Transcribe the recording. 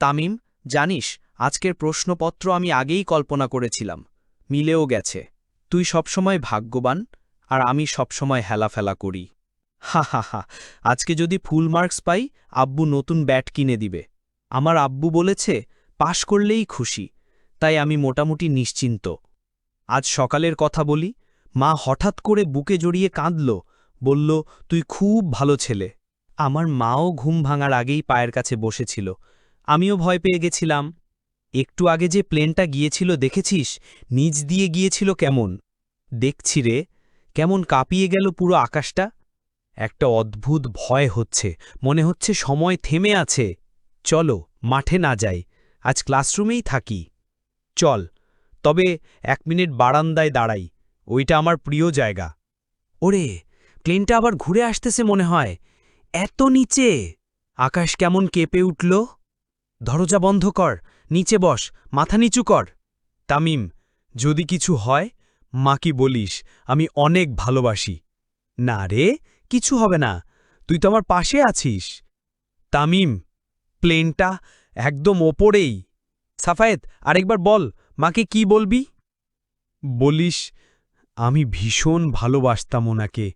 তামিম, জানিস, আজকের প্রশ্নপত্র আমি আগেই কল্পনা করেছিলাম। মিলেও গেছে। তুই সবসময় ভাগ্যবান, আর আমি সবসময় হেলাফেলা করি। হা হা হা, আজকে যদি ফুল মার্কস পাই, আব্বু নতুন ব্যাট কিনে দিবে। আমার আব্বু বলেছে, পাশ করলেই খুশি। তাই আমি মোটামুটি নিশ্চিন্ত। আজ সকালের কথা বলি, মা হঠাৎ করে বুকে জড়িয়ে কাঁদল, বলল, তুই খুব ভালো ছেলে। আমার মাও ঘুম ভাঙার আগেই পায়ের কাছে বসেছিল। আমিও ভয় পেয়ে গেছিলাম। একটু আগে যে প্লেনটা গিয়েছিল, দেখেছিস? নিচ দিয়ে গিয়েছিল কেমন? দেখছি রে, কেমন কাঁপিয়ে গেল পুরো আকাশটা। একটা অদ্ভুত ভয় হচ্ছে, মনে হচ্ছে সময় থেমে আছে। চলো, মাঠে না যাই, আজ ক্লাসরুমেই থাকি। চল, তবে এক মিনিট বারান্দায় দাঁড়াই, ওইটা আমার প্রিয় জায়গা। ওরে, প্লেনটা আবার ঘুরে আসতেছে মনে হয়। এত নিচে! আকাশ কেমন কেঁপে উঠল? দরজা বন্ধ কর, নিচে বস, মাথা নিচু কর। তামিম, যদি কিছু হয়, মা কি বলিস, আমি অনেক ভালোবাসি। না রে, কিছু হবে না, তুই তো আমার পাশে আছিস। তামিম, প্লেনটা একদম ওপরেই। সাফায়েত, আরেকবার বল, মাকে কি বলবি? বলিস, আমি ভীষণ ভালোবাসতাম ওনাকে।